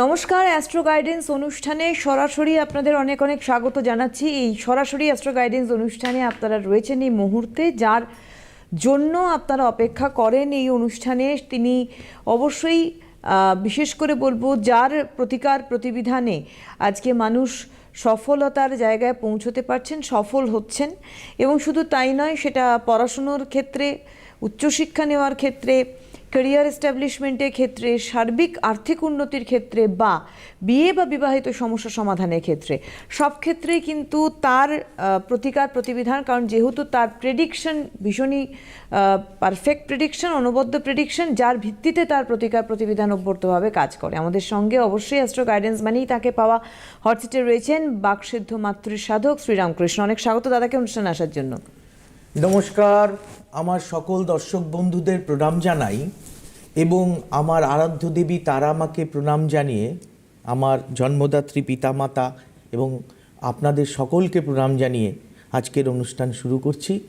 নমস্কার astro guidance অনুষ্ঠানে সরাসরি আপনাদের অনেক অনেক স্বাগত জানাচ্ছি। এই সরাসরি অ্যাস্ট্রো গাইডেন্স অনুষ্ঠানে আপনারা রয়েছেন এই মুহূর্তে, যার জন্য আপনারা অপেক্ষা করেন এই অনুষ্ঠানে। তিনি অবশ্যই বিশেষ করে বলব, যার প্রতিকার প্রতিবিধানে আজকে মানুষ সফলতার জায়গায় পৌঁছতে পারছেন, সফল হচ্ছেন। এবং শুধু তাই নয়, সেটা পড়াশুনোর ক্ষেত্রে, উচ্চশিক্ষা নেওয়ার ক্ষেত্রে ক্যারিয়ার এস্টাবলিশমেন্টের ক্ষেত্রে, সার্বিক আর্থিক উন্নতির ক্ষেত্রে বা বিয়ে বা বিবাহিত সমস্যা সমাধানের ক্ষেত্রে। সব ক্ষেত্রেই কিন্তু তার প্রতিকার প্রতিবিধান, কারণ যেহেতু তার প্রেডিকশন ভীষণই পারফেক্ট প্রেডিকশন অনবদ্য প্রেডিকশন যার ভিত্তিতে তার প্রতিকার প্রতিবিধান অভ্যর্তভাবে কাজ করে। আমাদের সঙ্গে অবশ্যই অ্যাস্ট্রো গাইডেন্স মানেই তাকে পাওয়া হটসিটে রয়েছেন বাকসিদ্ধ মাতৃ সাধক শ্রীরামকৃষ্ণ। অনেক স্বাগত দাদাকে অনুষ্ঠানে আসার জন্য। নমস্কার। আমার সকল দর্শক বন্ধুদের প্রণাম জানাই। এবং আমার আরাধ্য দেবী তারা আমাকে প্রণাম জানিয়ে আমার জন্মদাত্রী পিতামাতা এবং আপনাদের সকলকে প্রণাম জানিয়ে আজকের অনুষ্ঠান শুরু করছি।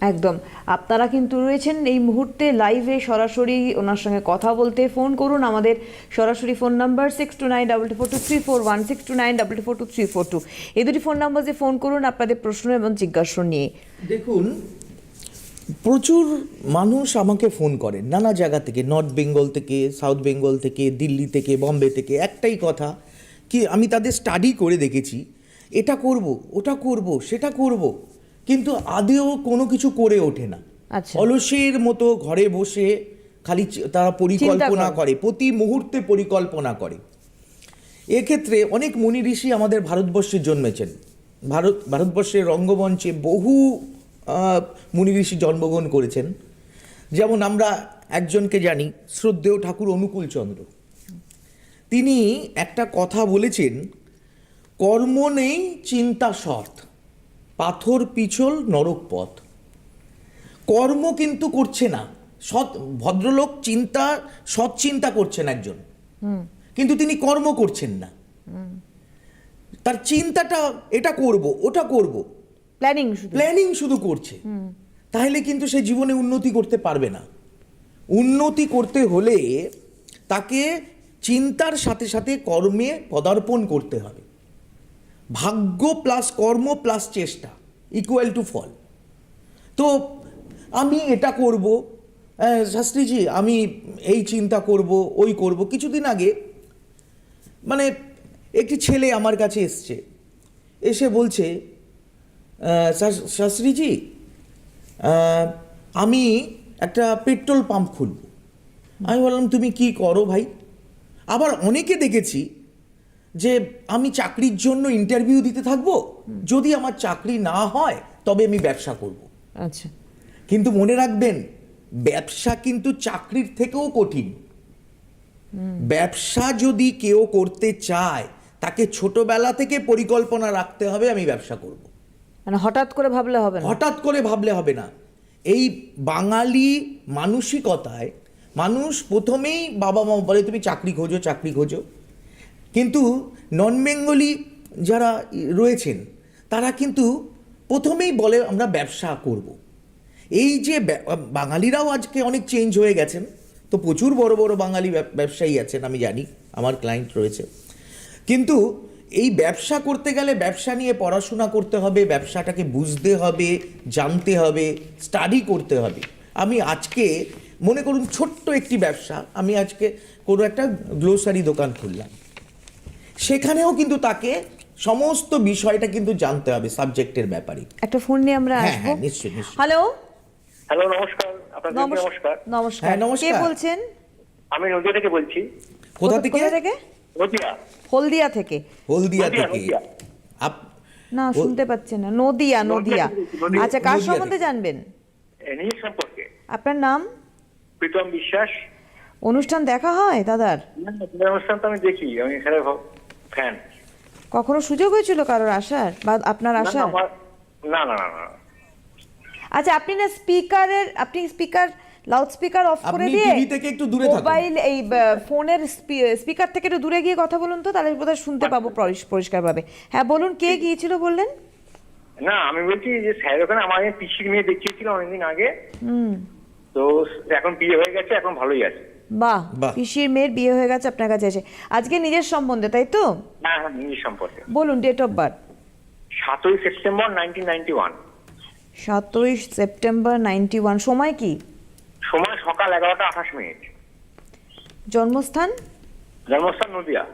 একদম। আপনারা কিন্তু রয়েছেন এই মুহূর্তে লাইভে সরাসরি ওনার সঙ্গে কথা বলতে। ফোন করুন আমাদের সরাসরি phone number six two nine double four two three four one six two nine double four two three four two এই দুটি ফোন নাম্বার নাম্বারে ফোন করুন আপনাদের প্রশ্ন এবং জিজ্ঞাসা নিয়ে। দেখুন প্রচুর মানুষ আমাকে ফোন করে। নানা জায়গা থেকে নর্থ বেঙ্গল থেকে সাউথ বেঙ্গল থেকে দিল্লি থেকে বম্বে থেকে একটাই কথা কি আমি তাদের স্টাডি করে দেখেছি। এটা করব ওটা করব সেটা করব কিন্তু আদেও কোনো কিছু করে ওঠে না। আচ্ছা। অলসের মতো ঘরে বসে খালি তারা পরিকল্পনা করে। প্রতি মুহূর্তে পরিকল্পনা করে। এক্ষেত্রে অনেক মুনি ঋষি আমাদের ভারতবর্ষে জন্মেছেন। ভারত ভারতবর্ষের রঙ্গমঞ্চে বহু মুনি ঋষি জন্মগ্রহণ করেছেন। যেমন আমরা একজনকে জানি শ্রদ্ধেয় ঠাকুর অনুকূল চন্দ্র। তিনি একটা কথা বলেছেন কর্ম নেই চিন্তা সৎ। পাথর পিছল নরক পথ। কর্ম কিন্তু করছে না। সৎ ভদ্রলোক চিন্তা সৎ চিন্তা করছেন একজন। কিন্তু তিনি কর্ম করছেন না। তার চিন্তাটা এটা করব ওটা করব। প্ল্যানিং শুধু। প্ল্যানিং শুধু করছে। তাহলে কিন্তু সে জীবনে উন্নতি করতে পারবে না। উন্নতি করতে হলে তাকে চিন্তার সাথে সাথে কর্মে পদার্পণ করতে হবে। ভাগ্য প্লাস কর্ম প্লাস চেষ্টা ইকুয়াল টু ফল। তো আমি এটা করব আহ, শাস্ত্রীজি আমি এই চিন্তা করব ওই করব। কিছুদিন আগে মানে একটি ছেলে আমার কাছে এসছে। এসে বলছে শাস্ত্রীজি আমি একটা পেট্রোল পাম্প খুলব। আমি বললাম তুমি কি করো ভাই? আবার অনেকে দেখেছি যে আমি চাকরির জন্য ইন্টারভিউ দিতে থাকব। যদি আমার চাকরি না হয় তবে আমি ব্যবসা করব। আচ্ছা। কিন্তু মনে রাখবেন ব্যবসা কিন্তু চাকরির থেকেও কঠিন। ব্যবসা যদি কেউ করতে চায় তাকে ছোটবেলা থেকে পরিকল্পনা রাখতে হবে আমি ব্যবসা করব। মানে হঠাৎ করে ভাবলে হবে না। হঠাৎ করে ভাবলে হবে না। এই বাঙালি মানসিকতায় মানুষ প্রথমেই বাবা মা বলে, তুমি চাকরি খোঁজো চাকরি খোঁজো। কিন্তু নন বেঙ্গলি যারা রয়েছেন, তারা কিন্তু প্রথমেই বলে, আমরা ব্যবসা করব। এই যে বাঙালিরাও আজকে অনেক চেঞ্জ হয়ে গেছেন। তো প্রচুর বড় বড় বাঙালি ব্যব- ব্যবসায়ী আছেন, আমি জানি, আমার ক্লায়েন্ট রয়েছে। কিন্তু এই ব্যবসা করতে গেলে ব্যবসা নিয়ে পড়াশোনা করতে হবে ব্যবসাটাকে বুঝতে হবে জানতে হবে স্টাডি করতে হবে। আমি আজকে মনে করুন ছোট্ট একটি ব্যবসা আমি আজকে কোনো একটা গ্লোসারি দোকান খুললাম। সেখানেও কিন্তু তাকে সমস্ত বিষয়টা কিন্তু জানতে হবে সাবজেক্টের ব্যাপারে। একটা ফোন নিয়ে আমরা হ্যাঁ, হ্যাঁ, নিশ্চয়ই, নিশ্চয়ই। হ্যালো? হ্যালো নমস্কার। আপনাদের নমস্কার। নমস্কার। হ্যাঁ, নমস্কার। কে বলছেন? আমি নদিয়া থেকে বলছি। কোথা থেকে? কোথা থেকে? হলদিয়া। থেকে। হলদিয়া থেকে। আপ- না শুনতে পাচ্ছেন না। নদিয়া নদিয়া আচ্ছা কার সম্বন্ধে জানবেন? সম্পর্কে। আপনার নাম? প্রীতম বিশ্বাস। অনুষ্ঠান দেখা হয় দাদার? অনুষ্ঠান তো আমি দেখি আমি এখানে ফ্যান কখনো সুযোগ হয়েছিল কারোর আসার? বা আপনার আসার? না না না না। আচ্ছা আপনি না স্পিকারের আপনি স্পিকার লাউড স্পিকার অফ করে আপনি দিয়ে TV থেকে একটু দূরে থাকুন। মোবাইল এই ফোনের স্পিকার থেকে একটু দূরে গিয়ে কথা বলুন তো তাহলে বোধহয় শুনতে পাবো পরিষ- পরিষ্কারভাবে। হ্যাঁ বলুন কে গিয়েছিল বললেন? না আমি বলছি যে স্যার ওখানে আমার পিসির মেয়ে দেখিয়েছিল অনেকদিন আগে। হুম। তো এখন বিয়ে হয়ে গেছে এখন ভালোই আছে। বাহ বাহ। পিসির মেয়ের বিয়ে হয়ে গেছে আপনার কাছে এসে। আজকে নিজের সম্বন্ধে তাই তো? হ্যাঁ হ্যাঁ নিজের সম্পর্কে। বলুন ডেট অফ বার্থ সাতই সেপ্টেম্বর নাইনটিন নাইনটি ওয়ান সাতই সেপ্টেম্বর নাইনটি ওয়ান সময় কি? সময় সকাল এগারোটা আঠাশ মিনিট। জন্মস্থান? জন্মস্থান নদিয়া।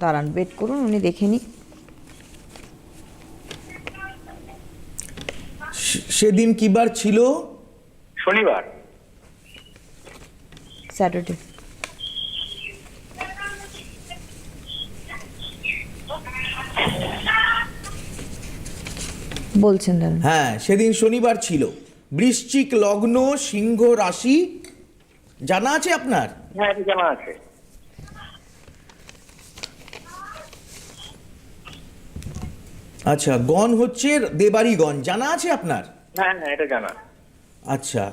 দাঁড়ান ওয়েট করুন উনি দেখে নি সেদিন কি বার ছিল? শনিবার। স্যাটারডে। বলছেন দাঁড়ান। হ্যাঁ সেদিন শনিবার ছিল। বৃশ্চিক লগ্ন সিংহ রাশি জানা আছে আপনার? হ্যাঁ জানা আছে। আচ্ছা গণ হচ্ছে দেবাড়িগণ জানা আছে আপনার? হ্যাঁ হ্যাঁ এটা জানা। আচ্ছা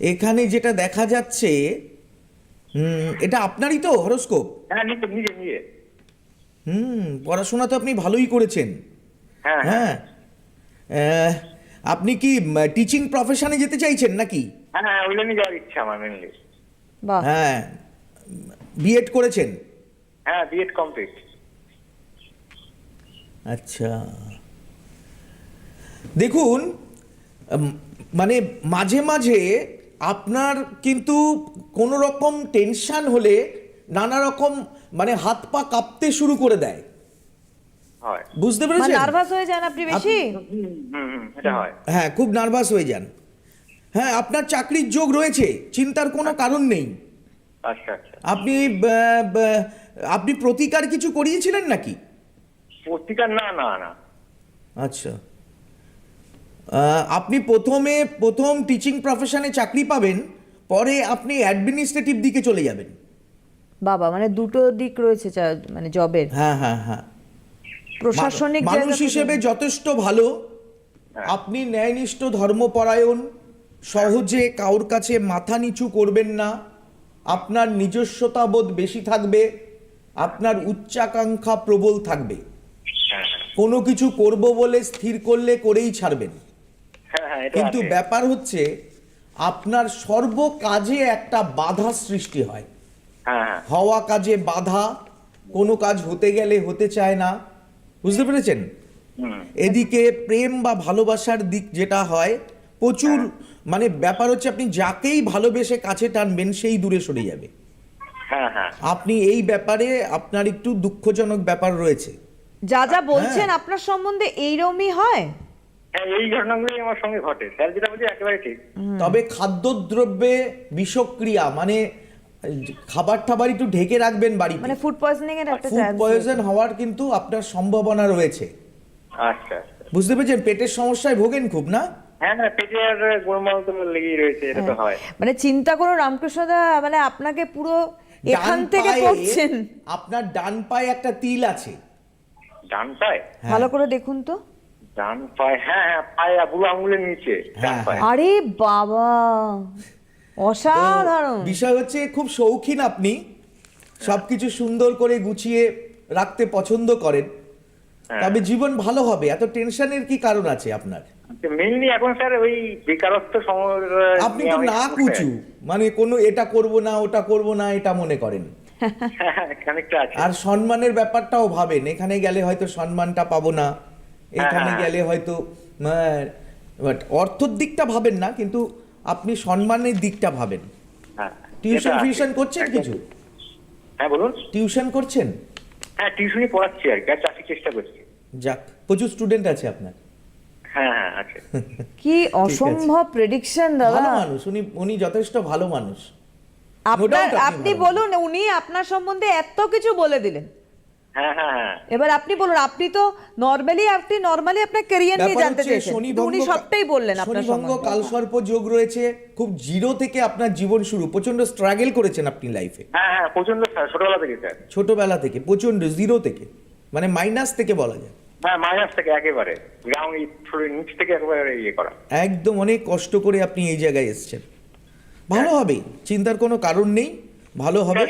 এখানে যেটা দেখা যাচ্ছে হুম, এটা আপনারই তো হরস্কোপ? হ্যাঁ নিজে নিজে নিজে হুম পড়াশোনা তো আপনি ভালোই করেছেন। হ্যাঁ হ্যাঁ। হ্যাঁ আহ, আপনি কি টিচিং প্রফেশনে যেতে চাইছেন নাকি? হ্যাঁ হ্যাঁ ওই লাইনে যাওয়ার ইচ্ছা আমার মেনলি বাহ। হ্যাঁ বিএড করেছেন? হ্যাঁ বিএড কমপ্লিট আচ্ছা। দেখুন মানে মাঝে মাঝে আপনার কিন্তু কোনো রকম টেনশন হলে নানা রকম মানে হাত পা কাঁপতে শুরু করে দেয়। হয়। বুঝতে মানে পেরেছেন নার্ভাস হয়ে যান আপনি বেশি? এটা হয়। হ্যাঁ খুব নার্ভাস হয়ে যান। হ্যাঁ আপনার চাকরির যোগ রয়েছে চিন্তার কোনো কারণ নেই। আচ্ছা আচ্ছা। আপনি আপনি প্রতিকার কিছু করিয়েছিলেন নাকি? পত্রিকার না না না। আচ্ছা। আহ, আপনি প্রথমে প্রথম টিচিং প্রফেশনে চাকরি পাবেন পরে আপনি অ্যাডমিনিস্ট্রেটিভ দিকে চলে যাবেন। বাবা মানে দুটো দিক রয়েছে মানে জবের হ্যাঁ হ্যাঁ হ্যাঁ। প্রশাসনিক মানুষ হিসেবে যথেষ্ট ভালো। আপনি ন্যায়নিষ্ঠ ধর্মপরায়ণ সহজে কাউর কাছে মাথা নিচু করবেন না আপনার নিজস্বতাবোধ বেশি থাকবে আপনার উচ্চাকাঙ্ক্ষা প্রবল থাকবে। হ্যাঁ হ্যাঁ। কোনো কিছু করব বলে স্থির করলে করেই ছাড়বেন। হ্যাঁ হ্যাঁ কিন্তু ব্যাপার হচ্ছে আপনার সর্ব কাজে একটা বাধা সৃষ্টি হয়। হ্যাঁ হ্যাঁ। হওয়া কাজে বাধা কোনো কাজ হতে গেলে হতে চায় না। বুঝতে পেরেছেন? এদিকে প্রেম বা ভালোবাসার দিক যেটা হয় প্রচুর মানে ব্যাপার হচ্ছে আপনি যাকেই ভালোবেসে কাছে টানবেন সেই দূরে সরে যাবে। হ্যাঁ। হ্যাঁ। হ্যাঁ আপনি এই ব্যাপারে আপনার একটু দুঃখজনক ব্যাপার রয়েছে। যা যা বলছেন হ্যাঁ। আপনার সম্বন্ধে এইরকমই হয়? হ্যাঁ এই ঘটনাগুলোই আমার সঙ্গে ঘটে। স্যার যেটা বলছে একেবারে ঠিক। তবে খাদ্যদ্রব্যে বিষক্রিয়া মানে খাবার টাবার একটু ঢেকে রাখবেন বাড়িতে। মানে ফুড পয়জনিং এর একটা ফুড পয়জন হওয়ার কিন্তু আপনার সম্ভাবনা রয়েছে। আচ্ছা আচ্ছা। বুঝতে পেরেছেন? পেটের সমস্যায় ভোগেন খুব না? হ্যাঁ হ্যাঁ হয়। মানে চিন্তা করুন রামকৃষ্ণদা মানে আপনাকে পুরো এখান থেকে আপনার ডান পায়ে একটা তিল আছে। ডান পায়ে। ভালো করে দেখুন তো। ডান পায়ে হ্যাঁ হ্যাঁ পায়ে বুড়ো আঙুলের নিচে হ্যাঁ, আরে বাবা! অসাধারণ। বিষয় হচ্ছে খুব শৌখিন আপনি। সবকিছু সুন্দর করে গুছিয়ে রাখতে পছন্দ করেন। হ্যাঁ। তবে জীবন ভালো হবে এত টেনশনের কি কারণ আছে আপনার? মেনলি এখন স্যার ওই বেকারত্ব সময় আপনি তো না কুচু মানে কোনো এটা করব না ওটা করব না এটা মনে করেন। হ্যাঁ আর সম্মানের ব্যাপারটাও ভাবেন এখানে গেলে হয়তো সম্মানটা পাবো না এখানে হ্যাঁ। গেলে হয়তো বাট অর্থর দিকটা ভাবেন না কিন্তু আপনি সম্মানের দিকটা ভাবেন। হ্যাঁ টিউশন ফিউশন করছেন কিছু? হ্যাঁ বলুন। টিউশন করছেন? হ্যাঁ টিউশনই পড়াচ্ছি আর কি আর চাকরির চেষ্টা করছি। যাক প্রচুর স্টুডেন্ট আছে আপনার। হ্যাঁ হ্যাঁ কি অসম্ভব প্রেডিকশন দাদা। ভালো মানুষ উনি উনি যথেষ্ট ভালো মানুষ। আপনার আপনি আপনি বলুন উনি আপনার সম্বন্ধে এত কিছু বলে দিলেন। হ্যাঁ হ্যাঁ হ্যাঁ এবার আপনি বলুন আপনি তো নরমালি আপনি নরমালি আপনার ক্যারিয়ার নিয়ে জানতে চেয়েছেন উনি সবটাই বললেন আপনার শনিভঙ্গ সম্বন্ধে। কালসর্প যোগ রয়েছে খুব জিরো থেকে আপনার জীবন শুরু প্রচণ্ড স্ট্রাগল করেছেন আপনি লাইফে হ্যাঁ হ্যাঁ প্রচণ্ড ছোটবেলা থেকে স্যার। ছোটবেলা থেকে প্রচণ্ড জিরো থেকে মানে মাইনাস থেকে বলা যায়। হ্যাঁ মাইনাস থেকে একেবারে গ্রাউন্ড নিচ থেকে একেবারে ইয়ে করা। একদম অনেক কষ্ট করে আপনি এই জায়গায় এসেছেন। ভালো হবে চিন্তার কোনো কারণ নেই ভালো হবে।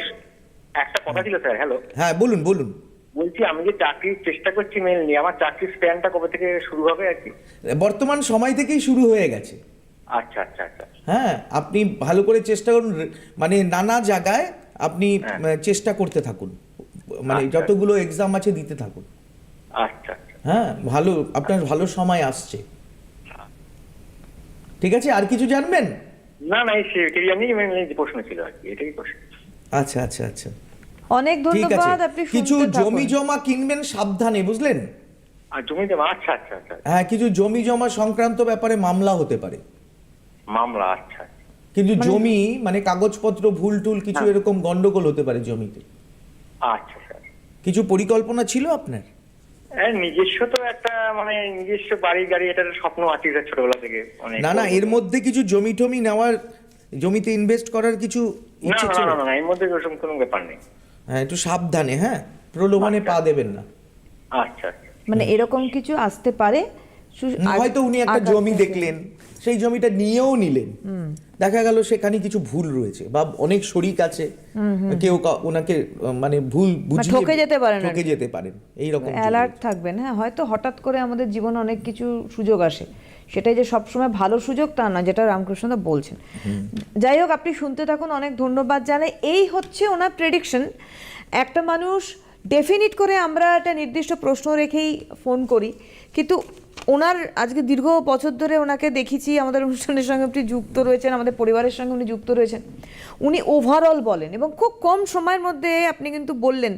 একটা কথা ছিল স্যার হ্যালো। হ্যাঁ বলুন বলুন। বলছি আমি যে চাকরির চেষ্টা করছি মেনলি আমার চাকরির স্প্যানটা কবে থেকে শুরু হবে আর কি? বর্তমান সময় থেকেই শুরু হয়ে গেছে। আচ্ছা আচ্ছা আচ্ছা। হ্যাঁ আপনি ভালো করে চেষ্টা করুন মানে নানা জায়গায় আপনি হ্যাঁ। চেষ্টা করতে থাকুন। মানে আচ্ছা। যতগুলো এক্সাম আছে দিতে থাকুন। আচ্ছা আচ্ছা। হ্যাঁ ভালো আপনার ভালো সময় আসছে। ঠিক আছে আর কিছু জানবেন? না না এই সেটাই আমি প্রশ্ন ছিল আর কি এটাই প্রশ্ন। আচ্ছা আচ্ছা আচ্ছা। অনেক ধন্যবাদ আপনি কিছু জমি জমা কিনবেন সাবধানে বুঝলেন? জমি জমা আচ্ছা আচ্ছা আচ্ছা। হ্যাঁ কিছু জমি জমা সংক্রান্ত ব্যাপারে মামলা হতে পারে। মামলা আচ্ছা কিন্তু জমি মানে কাগজপত্র ভুল টুল কিছু হ্যাঁ। এরকম গন্ডগোল হতে পারে জমিতে। আচ্ছা স্যার কিছু পরিকল্পনা ছিল আপনার? হ্যাঁ নিজস্ব তো একটা মানে নিজস্ব বাড়ি গাড়ি এটার স্বপ্ন আছে ছোটবেলা থেকে না না এর মধ্যে কিছু জমি টমি নেওয়ার জমিতে ইনভেস্ট করার কিছু ইচ্ছে ছিল? না না, না এর মধ্যে কোনো ব্যাপার নেই। হ্যাঁ একটু সাবধানে হ্যাঁ? প্রলোভনে পা দেবেন না। আচ্ছা আচ্ছা। মানে এরকম কিছু আসতে পারে? হয়তো উনি একটা জমি দেখলেন সেই জমিটা নিয়েও নিলেন। দেখা গেল সেখানে কিছু ভুল রয়েছে বা অনেক শরিক আছে কেউ ওনাকে মানে ভুল বুঝিয়ে ঠকে যেতে পারেন ঠকে যেতে পারেন এই রকম অ্যালার্ট থাকবেন হ্যাঁ হয়তো হঠাৎ করে আমাদের জীবনে অনেক কিছু সুযোগ আসে। সেটাই যে সবসময় ভালো সুযোগ তা না যেটা রামকৃষ্ণদা বলছেন। যাই হোক আপনি শুনতে থাকুন অনেক ধন্যবাদ জানাই। এই হচ্ছে ওনার প্রেডিকশন একটা মানুষ ডেফিনিট করে আমরা একটা নির্দিষ্ট প্রশ্ন রেখেই ফোন করি। কিন্তু ওনার আজকে দীর্ঘ বছর ধরে ওনাকে দেখেছি আমাদের অনুষ্ঠানের সঙ্গে আপনি যুক্ত রয়েছেন আমাদের পরিবারের সঙ্গে উনি যুক্ত রয়েছেন। উনি ওভারঅল বলেন এবং খুব কম সময়ের মধ্যে আপনি কিন্তু বললেন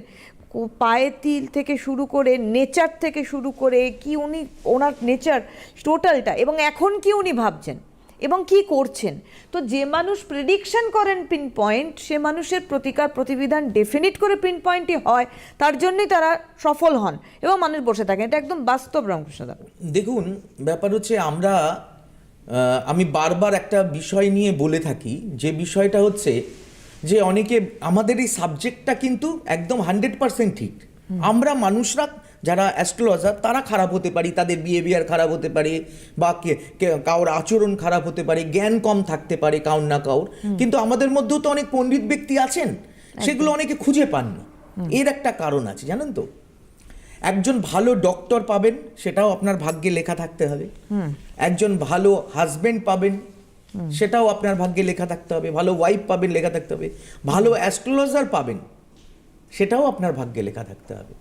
পায়ে তিল থেকে শুরু করে নেচার থেকে শুরু করে কি উনি, ওনার নেচার টোটালটা, এবং এখন কি উনি ভাবছেন? এবং কি করছেন? তো যে মানুষ প্রেডিকশন করেন পিন পয়েন্ট সে মানুষের প্রতিকার প্রতিবিধান ডেফিনিট করে পিন পয়েন্টই হয়, তার জন্যই তারা সফল হন এবং মানুষ বসে থাকেন। এটা একদম বাস্তব রামকৃষ্ণদা দেখুন, ব্যাপার হচ্ছে আমরা আমি বারবার একটা বিষয় নিয়ে বলে থাকি, যে বিষয়টা হচ্ছে যে অনেকে আমাদের এই সাবজেক্টটা কিন্তু একদম হান্ড্রেড পার্সেন্ট ঠিক। আমরা মানুষরা যারা অ্যাস্ট্রোলজার তারা খারাপ হতে পারি তাদের বিহেভিয়ার খারাপ হতে পারে বা কে- কে- কারোর আচরণ খারাপ হতে পারে জ্ঞান কম থাকতে পারে কাউর না কাউর। কিন্তু আমাদের মধ্যেও তো অনেক পণ্ডিত ব্যক্তি আছেন সেগুলো অনেকে খুঁজে পান না। এর একটা কারণ আছে জানেন তো? একজন ভালো ডক্টর পাবেন সেটাও আপনার ভাগ্যে লেখা থাকতে হবে। একজন ভালো হাজবেন্ড পাবেন সেটাও আপনার ভাগ্যে লেখা থাকতে হবে ভালো ওয়াইফ পাবেন লেখা থাকতে হবে। ভালো অ্যাস্ট্রোলজার পাবেন সেটাও আপনার ভাগ্যে লেখা থাকতে হবে।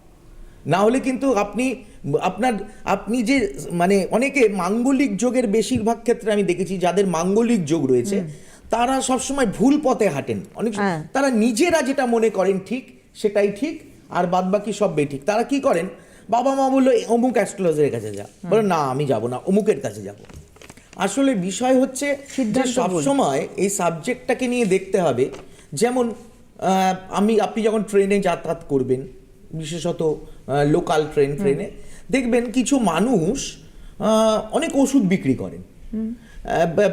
না হলে কিন্তু আপনি আপনার আপনি যে মানে অনেকে মাঙ্গলিক যোগের বেশিরভাগ ক্ষেত্রে আমি দেখেছি যাদের মাঙ্গলিক যোগ রয়েছে তারা সবসময় ভুল পথে হাঁটেন। অনেক হ্যাঁ। তারা নিজেরা যেটা মনে করেন ঠিক সেটাই ঠিক আর বাদ বাকি সব ঠিক। তারা কি করেন? বাবা মা বলল "এ, অমুক অ্যাস্ট্রোলজারের কাছে যা। বলে না আমি যাব না অমুকের কাছে যাব। আসলে বিষয় হচ্ছে যে সিদ্ধান্ত সবসময় এই সাবজেক্টটাকে নিয়ে দেখতে হবে। যেমন আমি আপনি যখন ট্রেনে যাতায়াত করবেন বিশেষত লোকাল ট্রেন ট্রেনে দেখবেন কিছু মানুষ অনেক ওষুধ বিক্রি করেন।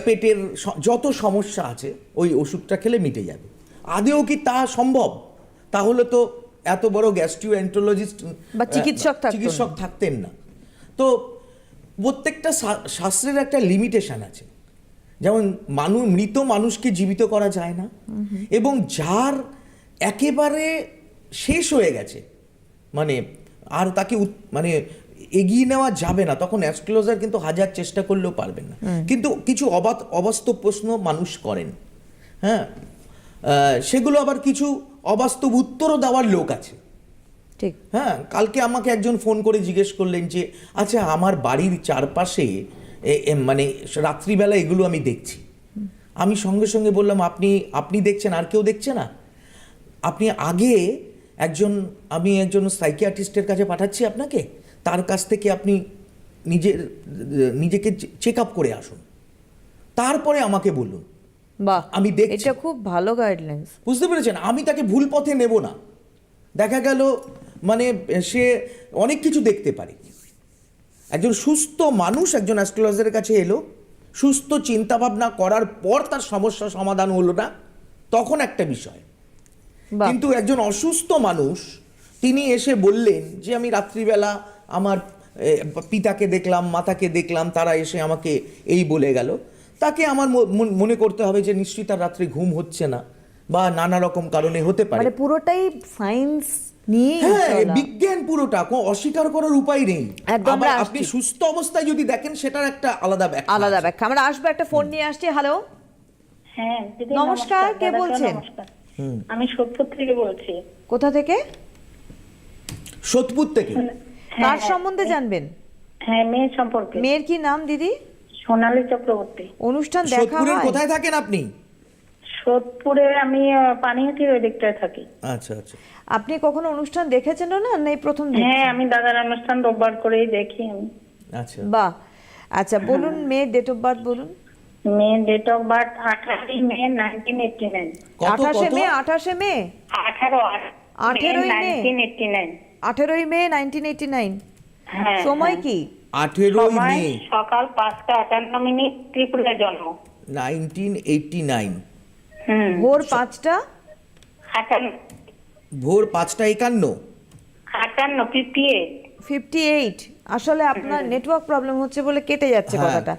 পেটের যত সমস্যা আছে ওই ওষুধটা খেলে মিটে যাবে। আদেও কি তা সম্ভব? তাহলে তো এত বড় গ্যাস্ট্রিও বা চিকিৎসক চিকিৎসক থাকতেন না। তো প্রত্যেকটা শাস্ত্রের একটা লিমিটেশন আছে। যেমন মানুষ মৃত মানুষকে জীবিত করা যায় না। এবং যার একেবারে শেষ হয়ে গেছে মানে আর তাকে মানে এগিয়ে নেওয়া যাবে না তখন অ্যাস্ট্রোলজার কিন্তু হাজার চেষ্টা করলেও পারবেন না। কিন্তু কিছু অবাত অবাস্তব প্রশ্ন মানুষ করেন। হ্যাঁ? সেগুলো আবার কিছু অবাস্তব উত্তরও দেওয়ার লোক আছে। ঠিক। হ্যাঁ কালকে আমাকে একজন ফোন করে জিজ্ঞেস করলেন যে আচ্ছা আমার বাড়ির চারপাশে মানে রাত্রিবেলা এগুলো আমি দেখছি। আমি সঙ্গে সঙ্গে বললাম আপনি আপনি দেখছেন আর কেউ দেখছে না? আপনি আগে একজন আমি একজন সাইকিয়াট্রিস্টের কাছে পাঠাচ্ছি আপনাকে। তার কাছ থেকে আপনি নিজের নিজেকে চেক আপ করে আসুন। তারপরে আমাকে বলুন। বাহ আমি দেখছি। এটা খুব ভালো গাইডলাইন্স বুঝতে পেরেছেন? আমি তাকে ভুল পথে নেব না। দেখা গেল মানে সে অনেক কিছু দেখতে পারে। একজন সুস্থ মানুষ একজন অ্যাস্ট্রোলজারের কাছে এলো সুস্থ চিন্তা ভাবনা করার পর তার সমস্যা সমাধান হলো না তখন একটা বিষয়। কিন্তু একজন অসুস্থ মানুষ তিনি এসে বললেন যে আমি রাত্রিবেলা আমার পিতাকে দেখলাম মাতাকে দেখলাম তারা এসে আমাকে এই বলে গেল। তাকে আমার মন- মনে করতে হবে যে নিশ্চয়ই তার রাত্রে ঘুম হচ্ছে না বা নানা রকম কারণে হতে পারে। মানে পুরোটাই সায়েন্স হ্যাঁ বিজ্ঞান পুরোটা অস্বীকার করার উপায় নেই। একদম আপনি সুস্থ অবস্থায় যদি দেখেন সেটার একটা আলাদা ব্যাখ্যা আলাদা ব্যাখ্যা। আমরা আসব একটা ফোন নিয়ে আসছি। হ্যালো হ্যাঁ নমস্কার, কে বলছেন? আমি সোদপুর থেকে বলছি। কোথা থেকে? সোদপুর থেকে। হ্যাঁ, কার হ্যাঁ, সম্বন্ধে জানবেন। হ্যাঁ মেয়ে সম্পর্কে। মেয়ের কি নাম দিদি? সোনালী চক্রবর্তী। অনুষ্ঠান দেখা হয়? কোথায় থাকেন আপনি? সোদপুরে আমি পানিহাটির ওই দিকটায় থাকি। আচ্ছা আচ্ছা। আপনি কখনো অনুষ্ঠান দেখেছেন না? না এই প্রথম দেখছেন? হ্যাঁ আমি দাদার অনুষ্ঠান রোববার করেই দেখি আমি। আচ্ছা। বাহ। আচ্ছা বলুন মেয়ের ডেট অফ বার্থ বলুন। মেয়ে ডেট অফ বার্থ আঠারোই মে নাইনটিন এইটটি নাইন কত আঠাশে কত মে আঠাশে মে? আঠারো আঠেরোই মে? নাইনটিন এইটটি নাইন আঠেরোই মে নাইনটিন এইটি নাইন হ্যাঁ সময় হ্যাঁ। কি? আঠেরোই সময় মে সকাল পাঁচটা আটান্ন মিনিট ত্রিপুরা জন্ম। নাইনটিন এইটটি নাইন ভোর পাঁচটা? ভোর পাঁচটা একান্ন? আটান্ন ফিফটি এইট ফিফটি এইট আসলে আপনার নেটওয়ার্ক প্রবলেম হচ্ছে বলে কেটে যাচ্ছে হ্যাঁ। কথাটা।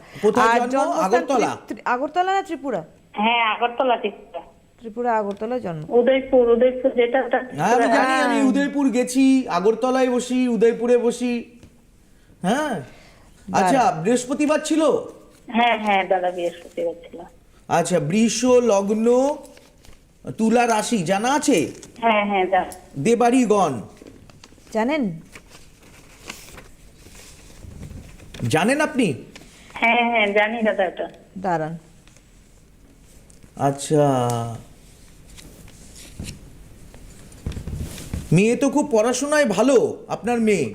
আর আগরতলা? আগরতলা না ত্রিপুরা? হ্যাঁ আগরতলা ত্রিপুরা। ত্রিপুরা আগরতলা জন্ম। উদয়পুর উদয়পুর যেটা হ্যাঁ আমি জানি হ্যাঁ। আমি উদয়পুর গেছি আগরতলায় বসি উদয়পুরে বসি। হ্যাঁ। আচ্ছা বৃহস্পতিবার ছিল? হ্যাঁ হ্যাঁ দাদা বৃহস্পতিবার ছিল। আচ্ছা বৃষ লগ্ন তুলা রাশি জানা আছে? হ্যাঁ হ্যাঁ দেবাড়িগণ জানেন? জানেন আপনি? হ্যাঁ হ্যাঁ জানি দাদা ওটা দাঁড়ান। আচ্ছা। মেয়ে তো খুব পড়াশোনায় ভালো আপনার মেয়ে?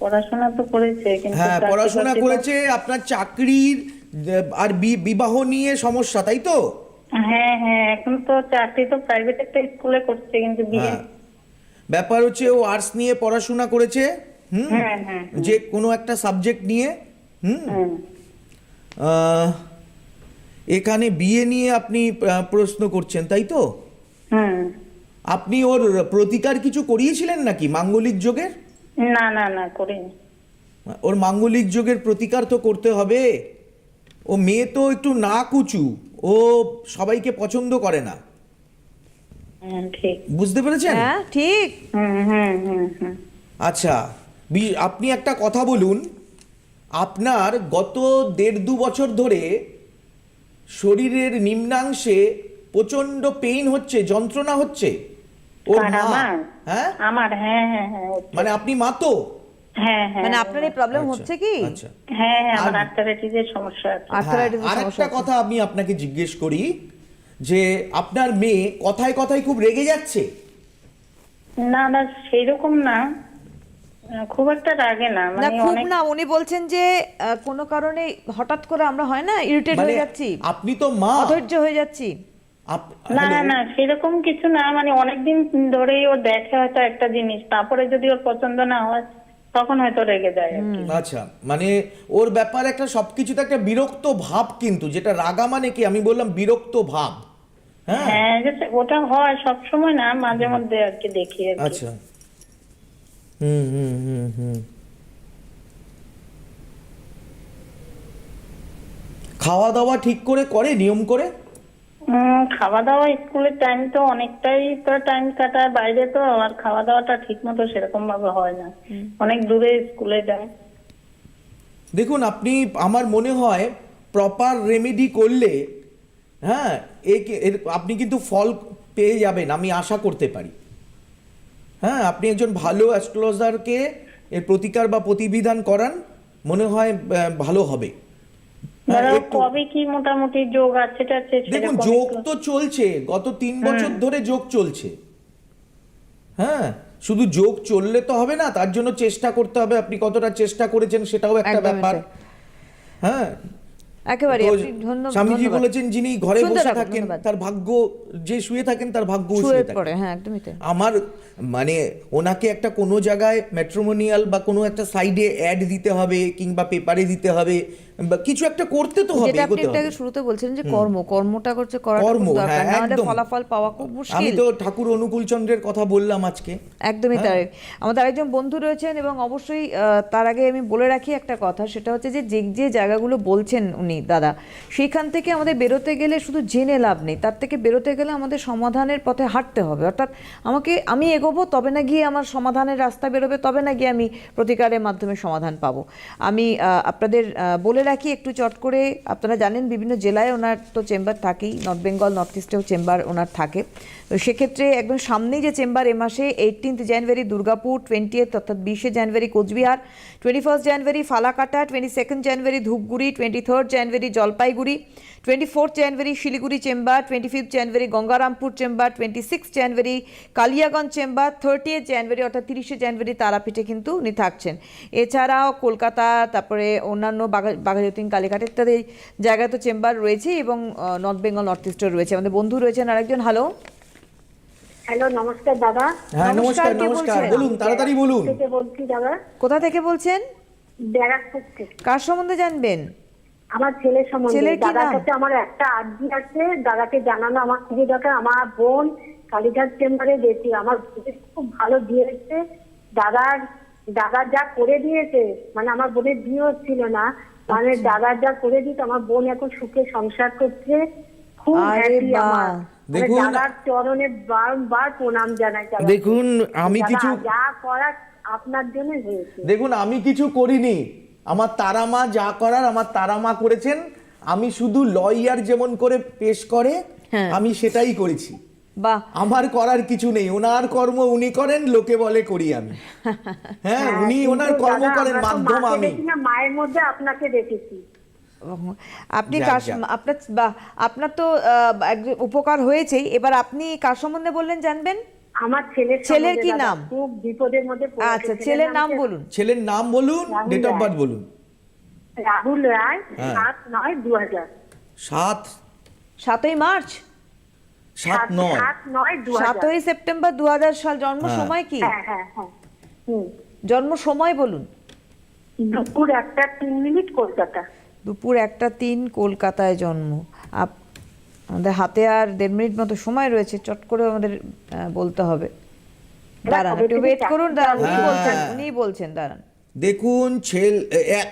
পড়াশোনা তো করেছে হ্যাঁ পড়াশোনা করেছে আপনার চাকরির আর বিবাহ নিয়ে সমস্যা তাই তো? হ্যাঁ হ্যাঁ এখন তো চাকরি তো প্রাইভেট একটা স্কুলে করছে কিন্তু বিয়ে হ্যাঁ। ব্যাপার হচ্ছে ও আর্টস নিয়ে পড়াশোনা করেছে হুম? হ্যাঁ হ্যাঁ যে কোনো একটা সাবজেক্ট নিয়ে হুম? এখানে বিয়ে নিয়ে আপনি প্রশ্ন করছেন তাই তো? আপনি ওর প্রতিকার কিছু করিয়েছিলেন নাকি মাঙ্গলিক যোগের? না না না করিনি। ওর মাঙ্গলিক যোগের প্রতিকার তো করতে হবে। ও মেয়ে তো একটু না কুচু ও সবাইকে পছন্দ করে না। হ্যাঁ বুঝতে পেরেছেন? হ্যাঁ ঠিক। হুম হুম হুম হুম। আচ্ছা আপনি একটা কথা বলুন। আপনার গত দেড় দু বছর ধরে শরীরের নিম্নাংশে প্রচণ্ড পেইন হচ্ছে যন্ত্রণা হচ্ছে। ওর আর মা হ্যাঁ? আমার হ্যাঁ হ্যাঁ হ্যাঁ মানে আপনি মা তো? হ্যাঁ হ্যাঁ। মানে আপনার এই প্রবলেম আচ্ছা, হচ্ছে কি? আচ্ছা। হ্যাঁ হ্যাঁ আমার আর্থারাইটিসের সমস্যা আছে। Arthritis সমস্যা একটা কথা আমি আপনাকে জিজ্ঞেস করি যে আপনার মেয়ে কথায় কথায় খুব রেগে যাচ্ছে? না না সেইরকম না। খুব একটা রাগে না মানে খুব না উনি বলছেন যে আহ, কোনো কারণে হঠাৎ করে আমরা হয় না ইরিটেট মানে হয়ে যাচ্ছি। আপনি তো মা। অধৈর্য হয়ে যাচ্ছি। না না না সেরকম কিছু না মানে অনেকদিন ধরেই ও দেখে হয়তো একটা জিনিস তারপরে যদি ওর পছন্দ না হয় তখন হয়তো রেগে যায় আর কি। আচ্ছা মানে ওর ব্যাপারে একটা সবকিছুতে একটা বিরক্ত ভাব কিন্তু যেটা রাগা মানে কি? আমি বললাম বিরক্ত ভাব। হ্যাঁ? হ্যাঁ যে- ওটা হয় সব সময় না মাঝে মধ্যে আর কি দেখি আর কি। আচ্ছা। হুম হুম হুম হুম। খাওয়া দাওয়া ঠিক করে করে নিয়ম করে? খাওয়া দাওয়া স্কুলের টাইম তো অনেকটাই তো টাইম কাটায় বাইরে তো আর খাওয়া দাওয়াটা ঠিক মতো সেরকম ভাবে হয় না। অনেক দূরে স্কুলে যায়। দেখুন আপনি আমার মনে হয় প্রপার রেমেডি করলে হ্যাঁ একে এর আপনি কিন্তু ফল পেয়ে যাবেন আমি আশা করতে পারি। হ্যাঁ আপনি একজন ভালো অ্যাস্ট্রোলজারকে এর প্রতিকার বা প্রতিবিধান করান মনে হয় ভালো হবে। কবে কি মোটামুটি যোগ আছে দেখুন যোগ তো চলছে গত তিন বছর ধরে যোগ চলছে। হ্যাঁ শুধু যোগ চললে তো হবে না তার জন্য চেষ্টা করতে হবে আপনি কতটা চেষ্টা করেছেন সেটাও একটা ব্যাপার। হ্যাঁ। একেবারে স্বামীজি বলেছেন যিনি ঘরে বসে থাকেন তার ভাগ্য যে শুয়ে থাকেন তার ভাগ্য শুয়ে পড়ে হ্যাঁ একদমই আমার মানে ওনাকে একটা কোনো জায়গায় ম্যাট্রোমোনিয়াল বা কোনো একটা সাইডে অ্যাড দিতে হবে কিংবা পেপারে দিতে হবে কিছু একটা করতে তো হবে যেটা আপনি একটু শুরুতে বলছিলেন যে কর্ম কর্মটা করছে করাটা কর্ম, দরকার হ্যাঁ, নাহলে একদম। ফলাফল পাওয়া খুব মুশকিল। আমি তো ঠাকুর অনুকূল চন্দ্রের কথা বললাম আজকে। একদমই হ্যাঁ। তাই। আমাদের আরেকজন বন্ধু রয়েছেন এবং অবশ্যই তার আগে আমি বলে রাখি একটা কথা সেটা হচ্ছে যে যে যে জায়গাগুলো বলছেন উনি দাদা সেইখান থেকে আমাদের বেরোতে গেলে শুধু জেনে লাভ নেই তার থেকে বেরোতে গেলে আমাদের সমাধানের পথে হাঁটতে হবে। অর্থাৎ আমাকে আমি এগোবো তবে না গিয়ে আমার সমাধানের রাস্তা বেরোবে তবে না গিয়ে আমি প্রতিকারের মাধ্যমে সমাধান পাবো। আমি আপনাদের আহ, বলে রাখি, একটু চট করে, আপনারা জানেন বিভিন্ন জেলায় ওনার তো চেম্বার থাকেই, নর্থ বেঙ্গল, নর্থ ইস্টেও চেম্বার ওনার থাকে। তো সেক্ষেত্রে একদম সামনেই যে চেম্বার এ মাসে eighteenth January Durgapur twenty twentieth অর্থাৎ বিশে জানুয়ারি Coochbehar twenty first January Falakata twenty second January Dhupguri twenty third January Jalpaiguri twenty fourth January Siliguri chamber twenty fifth January Gangarampur chamber twenty six January Kaliaganj chamber thirty thirtieth January অর্থাৎ তিরিশে জানুয়ারি তারাপীঠে কিন্তু উনি থাকছেন। এছাড়াও কলকাতা, তারপরে অন্যান্য বাঘা বাঘাযতীন কালীঘাট ইত্যাদি জায়গায় তো চেম্বার রয়েছে এবং নর্থ বেঙ্গল নর্থ ইস্টেও রয়েছে। আমাদের বন্ধু রয়েছেন আরেকজন। হ্যালো হ্যালো নমস্কার দাদা। হ্যাঁ নমস্কার, নমস্কার? বলুন তাড়াতাড়ি বলুন। থেকে বলছি দাদা? কোথা থেকে বলছেন? ব্যারাকপুর থেকে। কার সম্বন্ধে জানবেন? আমার ছেলের সম্বন্ধে। দাদার কাছে আমার একটা আর্জি আছে। দাদাকে জানানো আমার খুবই দরকার। আমার বোন কালীঘাট চেম্বারে গেছি। আমার খুব ভালো দিয়েছে দাদার দাদা যা করে দিয়েছে মানে আমার বোনের বিয়ে হচ্ছিল না। মানে আচ্ছা। দাদা যা করে দিত আমার বোন এখন সুখে সংসার করছে খুব হ্যাপি আমার। মানে দেখুন- দাদার চরণে বারবার প্রণাম জানাই দেখুন, আমি কিছু- যা করার আপনার জন্য হয়েছে। দেখুন আমি কিছু করিনি। আমার তারা মা যা করার আমার তারা মা করেছেন। আমি শুধু লয়ার যেমন করে পেশ করে হ্যাঁ। আমি সেটাই করেছি। বাহ আমার করার কিছু নেই। ওনার কর্ম উনি করেন লোকে বলে করি আমি। হ্যাঁ উনি ওনার কর্ম করেন মাধ্যম আমি। মায়ের মধ্যে আপনাকে দেখেছি। আপনি। আপনার বা আপনার তো উপকার হয়েছেই। এবার আপনি কার সম্বন্ধে বললেন জানবেন? আমার ছেলের ছেলের কি নাম? খুব বিপদের মধ্যে আচ্ছা ছেলের নাম বলুন। ছেলের নাম বলুন ডেট অফ বার্থ বলুন। রাহুল রায় হ্যাঁ। সাত নয় দু হাজার সাত সাতই মার্চ? সাত নয়। সাতই সেপ্টেম্বর দু হাজার। সাল জন্ম হ্যাঁ। সময় কি? হ্যাঁ হ্যাঁ হ্যাঁ। হুম। জন্ম সময় বলুন। দুপুর একটা তিন মিনিট কলকাতা। দুপুর একটা তিন কলকাতায় জন্ম। আপ- আমাদের হাতে আর দেড় মিনিট মতো সময় রয়েছে চট করে আমাদের বলতে হবে। দাঁড়ান একটু ওয়েট করুন দাঁড়ান উনি। বলছেন উনি বলছেন দাঁড়ান। দেখুন ছেল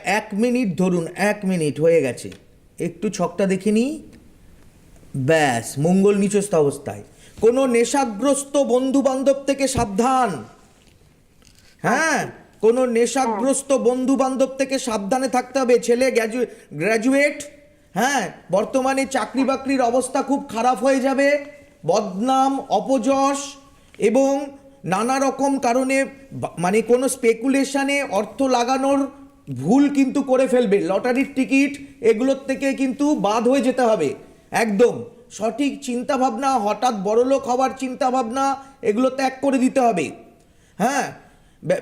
এক মিনিট ধরুন এক মিনিট হয়ে গেছে। একটু ছকটা দেখে নিই। ব্যাস, মঙ্গল নিচস্থ অবস্থায়। কোনো নেশাগ্রস্ত বন্ধু বান্ধব থেকে সাবধান। হ্যাঁ কোনো নেশাগ্রস্ত বন্ধু বান্ধব থেকে সাবধানে থাকতে হবে। ছেলে গ্র্যাজুয়েট হ্যাঁ বর্তমানে চাকরি বাকরির অবস্থা খুব খারাপ হয়ে যাবে। বদনাম, অপযশ এবং নানা রকম কারণে মানে কোনো স্পেকুলেশনে অর্থ লাগানোর ভুল কিন্তু করে ফেলবে। লটারির টিকিট এগুলোর থেকে কিন্তু বাদ হয়ে যেতে হবে। একদম সঠিক চিন্তা ভাবনা হঠাৎ বড়লোক হওয়ার চিন্তা ভাবনা এগুলো ত্যাগ করে দিতে হবে। হ্যাঁ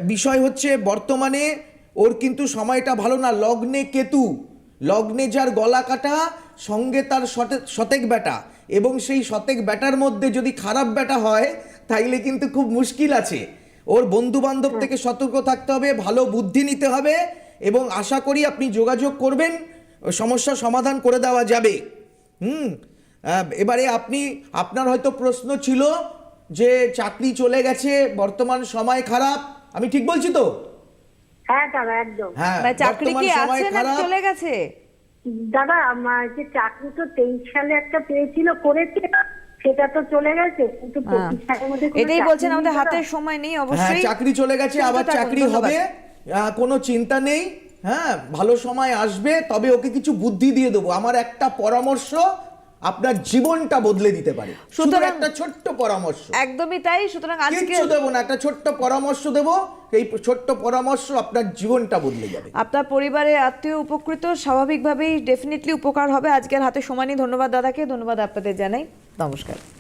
বিষয় হচ্ছে বর্তমানে ওর কিন্তু সময়টা ভালো না। লগ্নে কেতু লগ্নে যার গলা কাটা সঙ্গে তার সতে- শতেক বেটা এবং সেই সতেক বেটার মধ্যে যদি খারাপ বেটা হয় তাইলে কিন্তু খুব মুশকিল আছে। ওর বন্ধু বান্ধব থেকে সতর্ক থাকতে হবে ভালো বুদ্ধি নিতে হবে এবং আশা করি আপনি যোগাযোগ করবেন সমস্যার সমাধান করে দেওয়া যাবে। হুম এবারে আপনি আপনার হয়তো প্রশ্ন ছিল যে চাকরি চলে গেছে বর্তমান সময় খারাপ। আমি ঠিক বলছি তো? হ্যাঁ দাদা একদম। হ্যাঁ মানে চাকরি কি আছে না চলে গেছে? দাদা আমার যে চাকরি তো তেইশ সালে একটা পেয়েছিল করেছে। সেটা তো চলে গেছে কিন্তু হ্যাঁ। এটাই বলছেন আমাদের। হাতের সময় নেই হ্যাঁ অবশ্যই। চাকরি চলে গেছে আবার চাকরি হবে। আহ, কোনো চিন্তা নেই। হ্যাঁ ভালো সময় আসবে তবে ওকে কিছু বুদ্ধি দিয়ে দেবো। আমার একটা পরামর্শ আপনার জীবনটা বদলে দিতে পারে। সুতরাং- একটা ছোট্ট পরামর্শ। একদমই তাই সুতরাং আজকে দেবো না একটা ছোট্ট পরামর্শ দেবো। এই ছোট্ট পরামর্শ আপনার জীবনটা বদলে যাবে। আপনার পরিবারের আত্মীয় উপকৃত স্বাভাবিকভাবেই ডেফিনেটলি উপকার হবে। আজকের হাতে সমানই ধন্যবাদ দাদাকে ধন্যবাদ আপনাদের জানাই। নমস্কার।